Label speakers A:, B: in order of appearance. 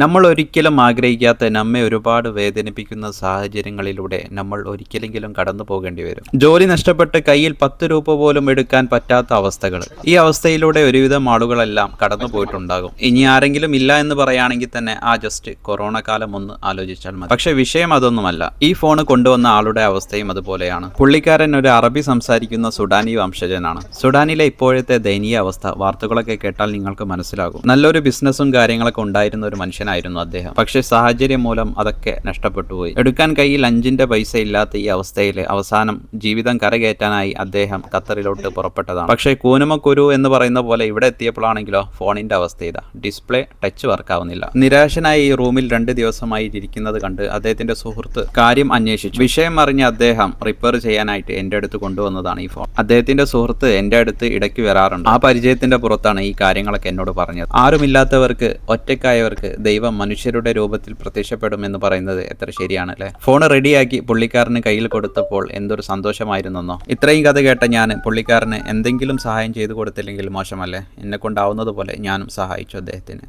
A: നമ്മൾ ഒരിക്കലും ആഗ്രഹിക്കാത്ത നമ്മെ ഒരുപാട് വേദനിപ്പിക്കുന്ന സാഹചര്യങ്ങളിലൂടെ നമ്മൾ ഒരിക്കലെങ്കിലും കടന്നു പോകേണ്ടി വരും. ജോലി നഷ്ടപ്പെട്ട് കയ്യിൽ പത്ത് രൂപ പോലും എടുക്കാൻ പറ്റാത്ത അവസ്ഥകൾ. ഈ അവസ്ഥയിലൂടെ ഒരുവിധം ആളുകളെല്ലാം കടന്നു പോയിട്ടുണ്ടാകും. ഇനി ആരെങ്കിലും ഇല്ല എന്ന് പറയുകയാണെങ്കിൽ തന്നെ ആ ജസ്റ്റ് കൊറോണ കാലം ഒന്ന് ആലോചിച്ചാൽ മതി. പക്ഷെ വിഷയം അതൊന്നുമല്ല. ഈ ഫോൺ കൊണ്ടുവന്ന ആളുടെ അവസ്ഥയും അതുപോലെയാണ്. പുള്ളിക്കാരൻ ഒരു അറബി സംസാരിക്കുന്ന സുഡാനി വംശജനാണ്. സുഡാനിലെ ഇപ്പോഴത്തെ ദയനീയ അവസ്ഥ വാർത്തകളൊക്കെ കേട്ടാൽ നിങ്ങൾക്ക് മനസ്സിലാകും. നല്ലൊരു ബിസിനസ്സും കാര്യങ്ങളൊക്കെ ഉണ്ടായിരുന്ന ഒരു മനുഷ്യനായിരുന്നു അദ്ദേഹം. പക്ഷേ സാഹചര്യം മൂലം അതൊക്കെ നഷ്ടപ്പെട്ടുപോയി. എടുക്കാൻ കയ്യിൽ അഞ്ചിന്റെ പൈസ ഇല്ലാത്ത ഈ അവസ്ഥയിൽ അവസാനം ജീവിതം കരകയറ്റാനായി അദ്ദേഹം ഖത്തറിലോട്ട് പുറപ്പെട്ടതാണ്. പക്ഷേ കൂനുമക്കുരു എന്ന് പറയുന്ന പോലെ ഇവിടെ എത്തിയപ്പോഴാണെങ്കിലോ ഫോണിന്റെ അവസ്ഥ ഇതാ. ഡിസ്പ്ലേ ടച്ച് വർക്ക് ആവുന്നില്ല നിരാശനായി ഈ റൂമിൽ രണ്ട് ദിവസമായി ഇരിക്കുന്നത് കണ്ട് അദ്ദേഹത്തിന്റെ സുഹൃത്ത് കാര്യം അന്വേഷിച്ചു. വിഷയം അറിഞ്ഞ അദ്ദേഹം റിപ്പയർ ചെയ്യാനായിട്ട് എന്റെ അടുത്ത് കൊണ്ടുവന്നതാണ് ഈ ഫോൺ. അദ്ദേഹത്തിന്റെ സുഹൃത്ത് എന്റെ അടുത്ത് ഇടയ്ക്ക് വരാറുണ്ട്. ആ പരിചയത്തിന്റെ പുറത്താണ് ഈ കാര്യങ്ങളൊക്കെ എന്നോട് പറഞ്ഞത്. ആരുമില്ലാത്തവർക്ക് ഒറ്റക്കായവർക്ക് ദൈവം മനുഷ്യരുടെ രൂപത്തിൽ പ്രത്യക്ഷപ്പെടുമെന്ന് പറയുന്നത് എത്ര ശരിയാണ് അല്ലേ? ഫോൺ റെഡിയാക്കി പുള്ളിക്കാരന് കയ്യിൽ കൊടുത്തപ്പോൾ എന്തൊരു സന്തോഷമായിരുന്നോ ഇത്രയും കഥ കേട്ട ഞാൻ പുള്ളിക്കാരന് എന്തെങ്കിലും സഹായം ചെയ്തു കൊടുത്തില്ലെങ്കിൽ മോശമല്ലേ? എന്നെ കൊണ്ടാവുന്നത് പോലെ ഞാനും സഹായിച്ചു അദ്ദേഹത്തിന്.